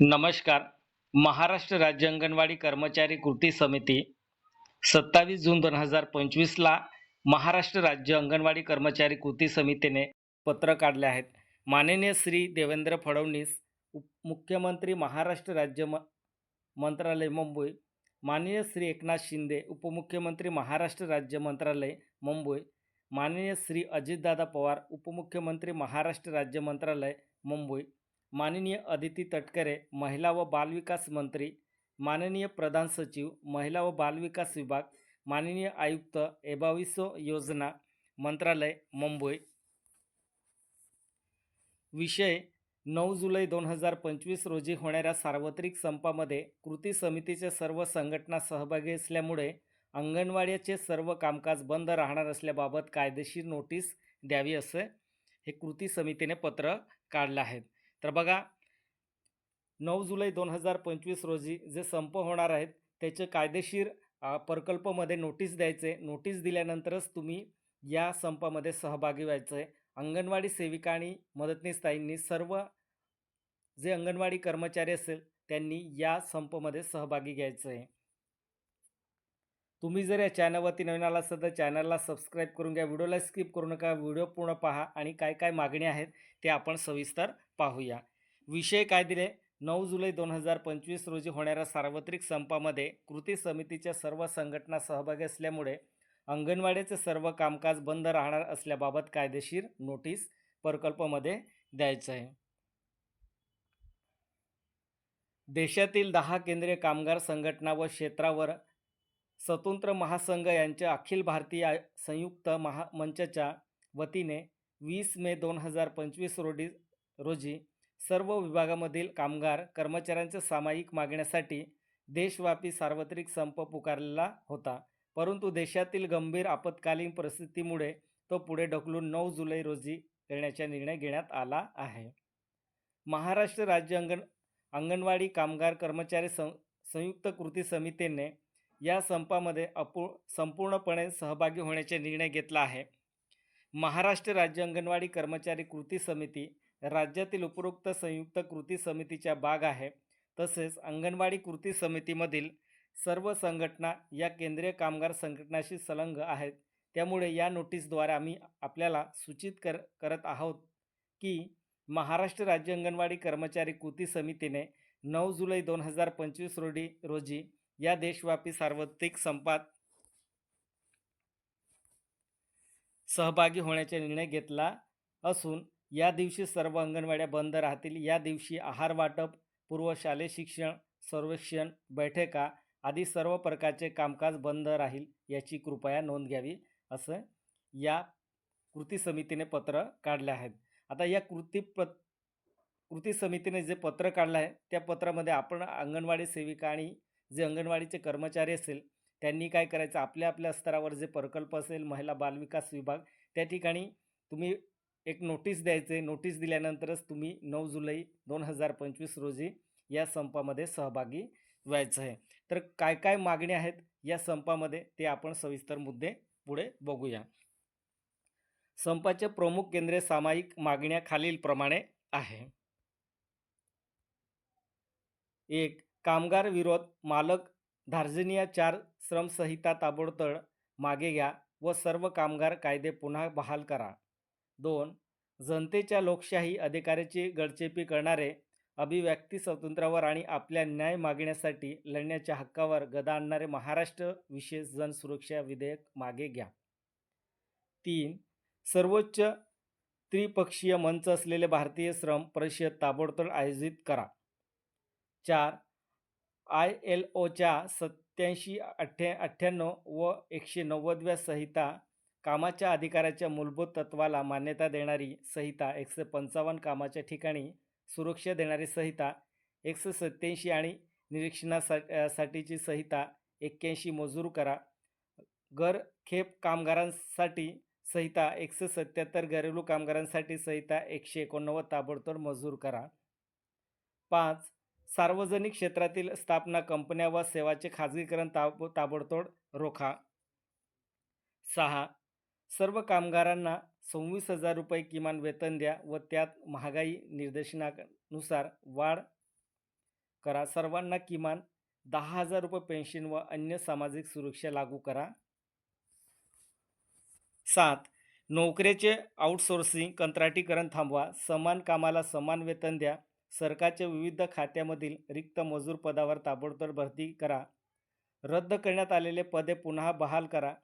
नमस्कार. महाराष्ट्र राज्य अंगणवाडी कर्मचारी कृती समिती सत्तावीस जून दोन हजार पंचवीसला महाराष्ट्र राज्य अंगणवाडी कर्मचारी कृती समितीने पत्र काढले आहेत. माननीय श्री देवेंद्र फडणवीस उप मुख्यमंत्री महाराष्ट्र राज्य म मंत्रालय मुंबई माननीय श्री एकनाथ शिंदे उपमुख्यमंत्री महाराष्ट्र राज्य मंत्रालय मुंबई माननीय श्री अजितदादा पवार उपमुख्यमंत्री महाराष्ट्र राज्य मंत्रालय मुंबई माननीय अदिती तटकरे महिला व बालविकास मंत्री माननीय प्रधान सचिव महिला व बालविकास विभाग माननीय आयुक्त एबाविसो योजना मंत्रालय मुंबई. विषय नऊ जुलै दोन हजार पंचवीस रोजी होणाऱ्या सार्वत्रिक संपामध्ये कृती समितीच्या सर्व संघटना सहभागी असल्यामुळे अंगणवाड्याचे सर्व कामकाज बंद राहणार असल्याबाबत कायदेशीर नोटीस द्यावी असे हे कृती समितीने पत्र काढलं आहे. तर बघा नऊ जुलै दोन हजार पंचवीस रोजी जे संप होणार आहेत त्याचे कायदेशीर प्रकल्पमध्ये नोटीस द्यायचे. नोटीस दिल्यानंतरच तुम्ही या संपामध्ये सहभागी व्हायचं आहे अंगणवाडी सेविका आणि मदतनीस ताईंनी सर्व जे अंगणवाडी कर्मचारी असेल त्यांनी या संपमध्ये सहभागी घ्यायचं आहे तुम्ही जर या चॅनलवरती नवीन आला असाल तर चॅनलला सबस्क्राईब करून घ्या. व्हिडिओला स्किप करू नका. व्हिडिओ पूर्ण पहा आणि काय काय मागणी आहेत ते आपण सविस्तर पाहूया. विषय काय दिले? नऊ जुलै दोन हजार पंचवीस रोजी होणाऱ्या सार्वत्रिक संपामध्ये कृती समितीच्या सर्व संघटना सहभागी असल्यामुळे अंगणवाडीचे सर्व कामकाज बंद राहणार असल्याबाबत कायदेशीर नोटीस प्रकल्पमध्ये द्यायचं आहे. देशातील दहा केंद्रीय कामगार संघटना व क्षेत्रावर स्वतंत्र महासंघ यांच्या अखिल भारतीय संयुक्त महामंचच्या वतीने वीस मे दोन हजार पंचवीस रोजी रोजी सर्व विभागामधील कामगार कर्मचाऱ्यांच्या सामायिक मागण्यासाठी देशव्यापी सार्वत्रिक संप पुकारलेला होता. परंतु देशातील गंभीर आपत्कालीन परिस्थितीमुळे तो पुढे ढकलून नऊ जुलै रोजी करण्याचा निर्णय घेण्यात आला आहे. महाराष्ट्र राज्य अंगण अंगणवाडी कामगार कर्मचारी सं संयुक्त कृती समितीने या संपामध्ये अपू संपूर्णपणे सहभागी होण्याचा निर्णय घेतला आहे. महाराष्ट्र राज्य अंगणवाडी कर्मचारी कृती समिती राज्यातील उपरोक्त संयुक्त कृती समितीच्या भाग आहे. तसेच अंगणवाडी कृती समितीमधील सर्व संघटना या केंद्रीय कामगार संघटनाशी संलग्न आहेत. त्यामुळे या नोटीसद्वारे आम्ही आपल्याला सूचित कर करत आहोत की महाराष्ट्र राज्य अंगणवाडी कर्मचारी कृती समितीने नऊ जुलै दोन हजार पंचवीस रोजी रोजी या देशव्यापी सार्वत्रिक संपात सहभागी होण्याचा निर्णय घेतला असून या दिवशी सर्व अंगणवाड्या बंद राहतील. या दिवशी आहार वाटप पूर्व शालेय शिक्षण सर्वेक्षण बैठका आदी सर्व प्रकारचे कामकाज बंद राहील याची कृपया नोंद घ्यावी असं या कृती समितीने पत्र काढले आहेत आता या कृती प कृती समितीने जे पत्र काढलं आहे त्या पत्रामध्ये आपण अंगणवाडी सेविका आणि जे अंगणवाडीचे कर्मचारी असेल त्यांनी काय करायचं? आपल्या आपल्या स्तरावर जे प्रकल्प असेल महिला बालविकास विभाग त्या ठिकाणी तुम्ही एक नोटीस द्यायचे नोटीस दिल्यानंतरच तुम्ही नऊ जुलै दोन हजार पंचवीस रोजी या संपामध्ये सहभागी व्हायचं आहे. तर काय काय मागण्या आहेत या संपामध्ये ते आपण सविस्तर मुद्दे पुढे बघूया. संपाचे प्रमुख केंद्रे सामायिक मागण्या खालीलप्रमाणे आहे. एक कामगार विरोध मालक धार्जिनिया चार श्रमसंहिता ताबडतोड मागे घ्या व सर्व कामगार कायदे पुन्हा बहाल करा. दोन जनतेच्या लोकशाही अधिकाराची गडचेपी करणारे अभिव्यक्ती स्वातंत्र्यावर आणि आपल्या न्याय मागण्यासाठी लढण्याच्या हक्कावर गदा आणणारे महाराष्ट्र विशेष जनसुरक्षा विधेयक मागे घ्या. तीन सर्वोच्च त्रिपक्षीय मंच असलेले भारतीय श्रम परिषद ताबडतोब आयोजित करा. चार आय एल ओच्या सत्याऐंशी अठ्ठ्या अठ्ठ्याण्णव व एकशे नव्वदव्या संहिता कामाच्या अधिकाराच्या मूलभूत तत्वाला मान्यता देणारी संहिता एकशे पंचावन्न कामाच्या ठिकाणी सुरक्षा देणारी संहिता एकशे सत्याऐंशी आणि निरीक्षणासा साठीची संहिता एक्क्याऐंशी मजूर करा. गरखेप कामगारांसाठी संहिता एकशे सत्याहत्तर घरेलू कामगारांसाठी संहिता एकशे एकोणनव्वद ताबडतोब मंजूर करा. पाच सार्वजनिक क्षेत्रातील स्थापना कंपन्या व सेवाचे खाजगीकरण ताब ताबडतोड रोखा. सहा सर्व कामगारांना सव्वीस हजार रुपये किमान वेतन द्या व त्यात महागाई निर्देशनानुसार वाढ करा. सर्वांना किमान दहा हजार रुपये पेन्शन व अन्य सामाजिक सुरक्षा लागू करा. सात नोकरीचे आउटसोर्सिंग कंत्राटीकरण थांबवा. समान कामाला समान वेतन द्या. सरकारच्या विविध खात्यामधील रिक्त मजूर पदावर ताबडतोब भरती करा. रद्द करण्यात आलेले पदे पुन्हा बहाल करा.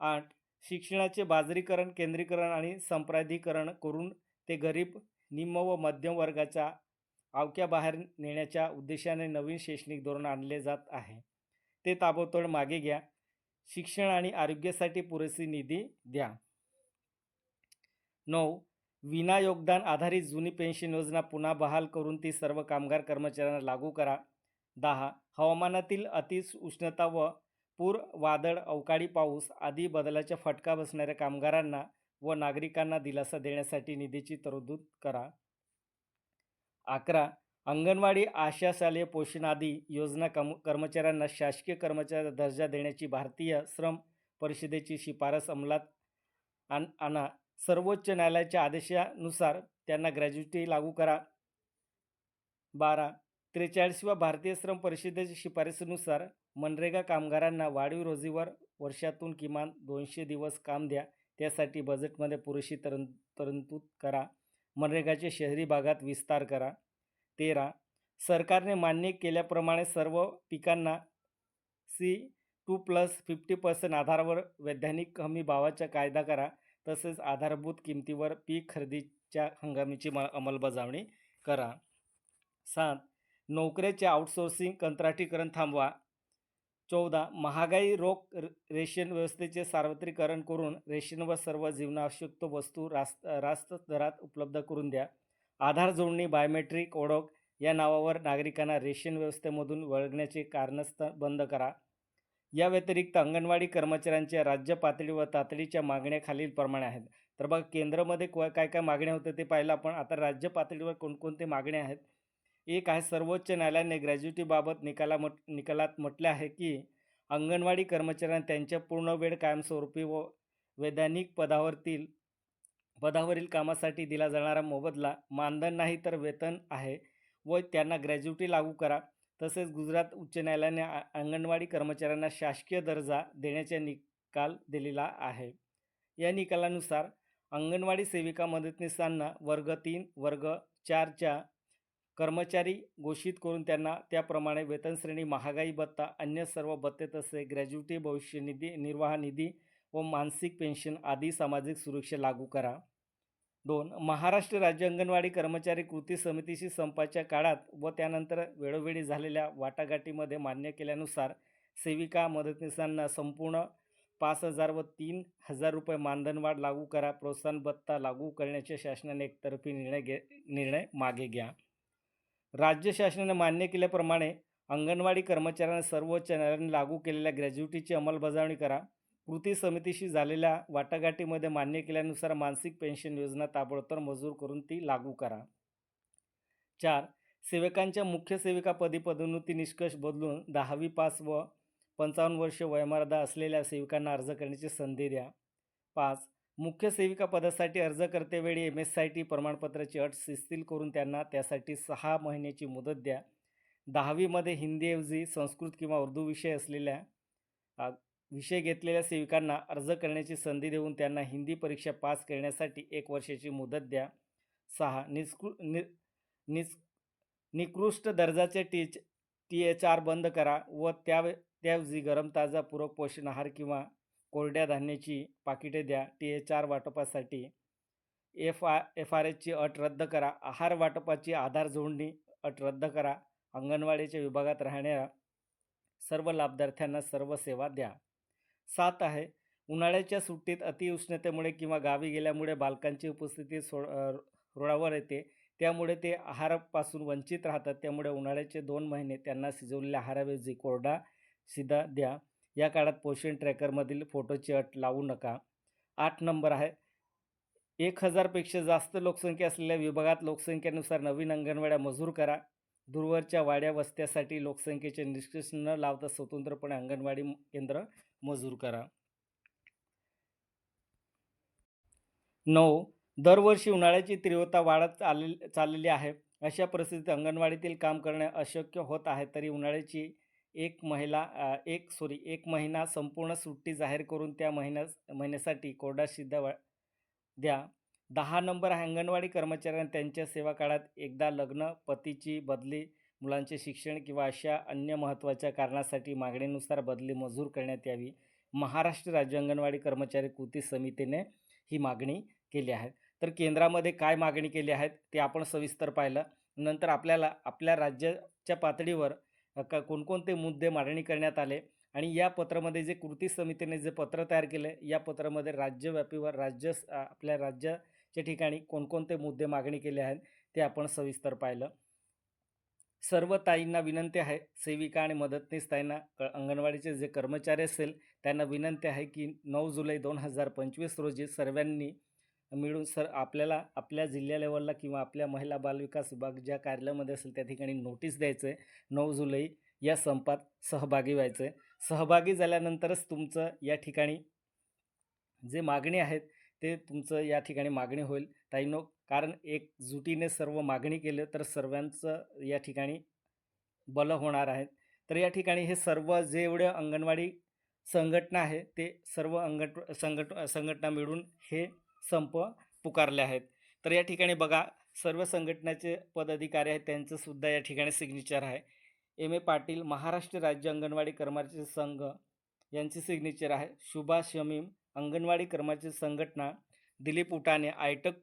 आठ शिक्षणाचे बाजरीकरण केंद्रीकरण आणि संप्राधिकरण करून ते गरीब निम्न व मध्यम वर्गाच्या आवक्याबाहेर नेण्याच्या उद्देशाने नवीन शैक्षणिक धोरण आणले जात आहे. ते ताबडतोब मागे घ्या. शिक्षण आणि आरोग्यासाठी पुरेशी निधी द्या. नऊ विना योगदान आधारित जुनी पेन्शन योजना पुन्हा बहाल करून ती सर्व कामगार कर्मचाऱ्यांना लागू करा. दहा हवामानातील अति उष्णता व पूर वादळ अवकाळी पाऊस आदी बदलाचा फटका बसणाऱ्या कामगारांना व नागरिकांना दिलासा देण्यासाठी निधीची तरतूद करा. अकरा अंगणवाडी आशा शालेय पोषण आदी योजना कम कर्मचाऱ्यांना शासकीय कर्मचाऱ्याचा दर्जा देण्याची भारतीय श्रम परिषदेची शिफारस अंमलात आण आणा. सर्वोच्च न्यायालयाच्या आदेशानुसार त्यांना ग्रॅज्युटी लागू करा. बारा. त्रेचाळीसव्या भारतीय श्रम परिषदेच्या शिफारसीनुसार मनरेगा कामगारांना वाढीव रोजीवर वर्षातून किमान दोनशे दिवस काम द्या. त्यासाठी बजेटमध्ये पुरेशी तरं तरतूद करा. मनरेगाचे शहरी भागात विस्तार करा. तेरा. सरकारने मान्य केल्याप्रमाणे सर्व पिकांना C two plus fifty percent आधारावर वैधानिक हमी भावाचा कायदा करा. तसेच आधारभूत किमतीवर पीक खरेदीच्या हंगामीची म अंमलबजावणी करा. सात नोकऱ्याचे आउटसोर्सिंग कंत्राटीकरण थांबवा. चौदा महागाई रोख र- रेशन व्यवस्थेचे सार्वत्रिकरण करून रेशनवर सर्व जीवनावश्यक वस्तू रास्त रास्त दरात उपलब्ध करून द्या. आधार जोडणी बायोमेट्रिक ओळख या नावावर नागरिकांना रेशन व्यवस्थेमधून वळगण्याचे कारणस्थ बंद करा. या व्यतिरिक्त अंगणवाडी कर्मचाऱ्यांच्या राज्य पातळी व तातडीच्या मागण्या खालीलप्रमाणे आहेत. तर बघा केंद्रामध्ये क- काय काय मागण्या होत्या ते पाहिलं आपण. आता राज्य पातळीवर कोणकोणते मागण्या आहेत? एक आहे सर्वोच्च न्यायालयाने ग्रॅज्युटीबाबत निकाला मट निकालात म्हटले आहे की अंगणवाडी कर्मचाऱ्यांना त्यांच्या पूर्ण वेळ कायमस्वरूपी व वैधानिक पदावरतील पदावरील कामासाठी दिला जाणारा मोबदला मानधन नाही तर वेतन आहे व त्यांना ग्रॅज्युटी लागू करा. तसेच गुजरात उच्च न्यायालयाने आ- अंगणवाडी कर्मचाऱ्यांना शासकीय दर्जा देण्याचा निकाल दिलेला आहे. या निकालानुसार अंगणवाडी सेविका मदतनीसांना वर्ग तीन वर्ग चारच्या कर्मचारी घोषित करून त्यांना त्याप्रमाणे वेतनश्रेणी महागाई भत्ता अन्य सर्व भत्ते तसे ग्रॅज्युटी भविष्य निधी निर्वाह निधी व मानसिक पेन्शन आदी सामाजिक सुरक्षा लागू करा. दोन महाराष्ट्र राज्य अंगणवाडी कर्मचारी कृती समितीशी संपाच्या काळात व त्यानंतर वेळोवेळी झालेल्या वाटाघाटीमध्ये मान्य केल्यानुसार सेविका मदतनीसांना संपूर्ण पाच हजार व तीन हजार रुपये मानधनवाढ लागू करा प्रोत्साहन भत्ता लागू करण्याचे शासनाने एकतर्फी निर्णय घे निर्णय मागे घ्या. राज्य शासनाने मान्य केल्याप्रमाणे अंगणवाडी कर्मचाऱ्यांना सर्वोच्च न्यायालयाने लागू केलेल्या ग्रॅज्युटीची अंमलबजावणी करा. कृती समितीशी झालेल्या वाटाघाटीमध्ये मान्य केल्यानुसार मानसिक पेन्शन योजना ताबडतोब मंजूर करून ती लागू करा. चार सेवकांच्या मुख्य सेविकापदी पदोन्नती निष्कर्ष बदलून दहावी पास व पंचावन्न वर्ष वयमर्यादा असलेल्या सेविकांना अर्ज करण्याची संधी द्या. पाच मुख्य सेविका पदासाठी अर्ज करतेवेळी एम एस आय टी प्रमाणपत्राची अट शिस्तील करून त्यांना त्यासाठी सहा महिन्याची मुदत द्या. दहावीमध्ये हिंदीऐवजी संस्कृत किंवा उर्दू विषय असलेल्या विषय घेतलेल्या सेविकांना अर्ज करण्याची संधी देऊन त्यांना हिंदी परीक्षा पास करण्यासाठी एक वर्षाची मुदत द्या. सहा निष्कृ नि निस निकृष्ट दर्जाचे टीच टी एच आर बंद करा व त्या त्याऐवजी गरम ताजा पूरक पोषण आहार किंवा कोरड्या धान्याची पाकिटे द्या. टी एच आर वाटपासाठी एफ आर एफ आर एचची अट रद्द करा. आहार वाटपाची आधार जोडणी अट रद्द करा. अंगणवाडीच्या विभागात राहणाऱ्या सर्व लाभार्थ्यांना सर्व सेवा द्या. सात आहे. उन्हाळ्याच्या सुट्टीत अतिउष्णतेमुळे किंवा गावी गेल्यामुळे बालकांची उपस्थिती सो अ, रुळावर येते. त्यामुळे ते आहारापासून वंचित राहतात. त्यामुळे उन्हाळ्याचे दोन महिने त्यांना शिजवलेल्या आहाराऐवजी कोरडा सिधा द्या. या काळात पोषण ट्रॅकरमधील फोटोची अट लावू नका. आठ नंबर आहे. एक हजारपेक्षा जास्त लोकसंख्या असलेल्या विभागात लोकसंख्येनुसार नवीन अंगणवाड्या मजूर करा. दूरवरच्या वाड्या वस्त्यासाठी लोकसंख्येचे निष्कर्ष न लावता स्वतंत्रपणे अंगणवाडी केंद्र मजूर करा. नऊ दरवर्षी उन्हाळ्याची तीव्रता वाढत आले चाललेली आहे. अशा परिस्थितीत अंगणवाडीतील काम करणे अशक्य होत आहे तरी उन्हाळ्याची एक महिला एक सॉरी एक महिना संपूर्ण सुट्टी जाहीर करून त्या महिन्या महिन्यासाठी कोरडा शिद्धा वा द्या. दहा नंबर आहे अंगणवाडी कर्मचाऱ्यांना त्यांच्या सेवा काळात एकदा लग्न पतीची बदली मुलांचे शिक्षण किंवा अशा अन्य महत्त्वाच्या कारणासाठी मागणीनुसार बदली मंजूर करण्यात यावी. महाराष्ट्र राज्य अंगणवाडी कर्मचारी कृती समितीने ही मागणी केली आहे. तर केंद्रामध्ये काय मागणी केली आहेत ते आपण सविस्तर पाहिलं. नंतर आपल्याला आपल्या राज्याच्या पातळीवर का कोणकोणते मुद्दे मांडणी करण्यात आले आणि या पत्रामध्ये जे कृती समितीने जे पत्र तयार केले या पत्रामध्ये राज्यव्यापीवर राज्य आपल्या राज्याच्या ठिकाणी कोणकोणते मुद्दे मागणी केले आहेत ते आपण सविस्तर पाहिलं. सर्व ताईंना विनंती आहे सेविका आणि मदतनीस ताईंना क अंगणवाडीचे जे कर्मचारी असेल त्यांना विनंती आहे की नऊ जुलै दोन हजार पंचवीस रोजी सर्वांनी मिळून सर आपल्याला आपल्या जिल्हा लेवलला किंवा आपल्या महिला बालविकास विभाग ज्या कार्यालयामध्ये असेल त्या ठिकाणी नोटीस द्यायचं. आहे नऊ जुलै या संपात सहभागी व्हायचं. आहे सहभागी झाल्यानंतरच तुमचं या ठिकाणी जे मागणी आहेत ते तुमचं या ठिकाणी मागणी होईल. ताईनो कारण एकजुटीने सर्व मागणी केलं तर सर्वांचं या ठिकाणी बल होणार आहे. तर या ठिकाणी हे सर्व जे एवढे अंगणवाडी संघटना आहे ते सर्व अंगट संघट संघटना मिळून हे संप पुकारले आहेत. तर या ठिकाणी बघा सर्व संघटनेचे पदाधिकारी आहेत त्यांचंसुद्धा या ठिकाणी सिग्नेचर आहे. एम ए पाटील महाराष्ट्र राज्य अंगणवाडी कर्मचारी संघ यांची सिग्नेचर आहे. शुभा शमीम अंगणवाडी कर्मचारी संघटना दिलीप उटाने आयटक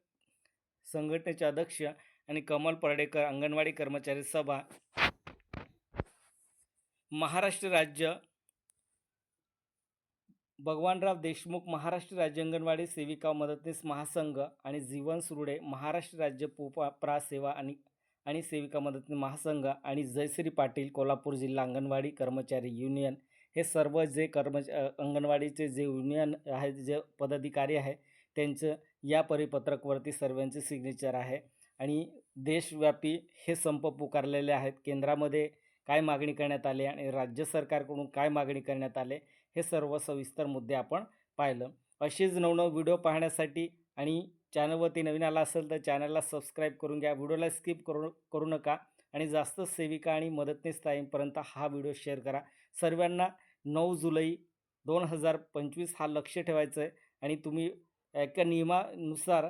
संघटनेचे अध्यक्ष आणि कमल पर्डेकर अंगणवाडी कर्मचारी सभा. महाराष्ट्र राज्य भगवानराव देशमुख महाराष्ट्र राज्य अंगणवाडी सेविका मदतनीस महासंघ आणि जीवन सुरुडे महाराष्ट्र राज्य पोपा प्रा सेवा आणि आणि सेविका मदतनीस महासंघ आणि जयश्री पाटील कोल्हापूर जिल्हा अंगणवाडी कर्मचारी युनियन. हे सर्व जे कर्मच अंगणवाडीचे जे युनियन आहेत जे पदाधिकारी आहे त्यांचं या परिपत्रकवरती सर्वांचे सिग्नेचर आहे. आणि देशव्यापी हे संप पुकारलेले आहेत. केंद्रामध्ये काय मागणी करण्यात आली आणि राज्य सरकारकडून काय मागणी करण्यात आले हे सर्व सविस्तर मुद्दे आपण पाहिलं. असेच नवनव व्हिडिओ पाहण्यासाठी आणि चॅनलवरती नवीन आला असेल तर चॅनलला सबस्क्राईब करून घ्या. व्हिडिओला स्किप करू करू नका आणि जास्त सेविका आणि मदतनीस ताईंपर्यंत हा व्हिडिओ शेअर करा. सर्वांना नऊ जुलै दोन हजार पंचवीस हा लक्ष ठेवायचं आहे आणि तुम्ही एका नियमानुसार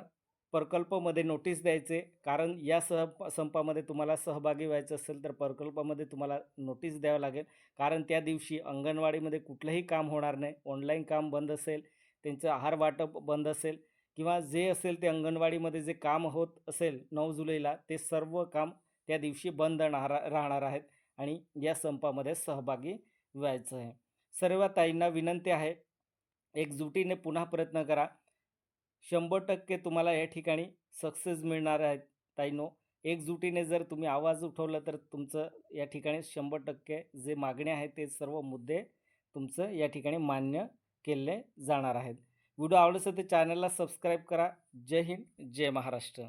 प्रकल्पमध्ये नोटीस द्यायचे. कारण या सह संपामध्ये तुम्हाला सहभागी व्हायचं असेल तर प्रकल्पामध्ये तुम्हाला नोटीस द्यावं लागेल. कारण त्या दिवशी अंगणवाडीमध्ये कुठलंही काम होणार नाही. ऑनलाईन काम बंद असेल त्यांचं आहार वाटप बंद असेल किंवा जे असेल ते अंगणवाडीमध्ये जे काम होत असेल नऊ जुलैला ते सर्व काम त्या दिवशी बंद राहणार राहणार आहेत आणि या संपामध्ये सहभागी व्हायचं आहे. सर्व ताईंना विनंती आहे एकजुटीने पुन्हा प्रयत्न करा. शंभर टक्के तुम्हाला या ठिकाणी सक्सेस मिळणार आहे ताईनो. एकजुटीने जर तुम्ही आवाज उठवला तर तुमचं या ठिकाणी शंभर टक्के जे मागण्या आहे ते सर्व मुद्दे तुमचं या ठिकाणी मान्य केले जाणार आहेत. व्हिडिओ आवडत असेल तर चॅनलला सबस्क्राईब करा. जय हिंद जय महाराष्ट्र.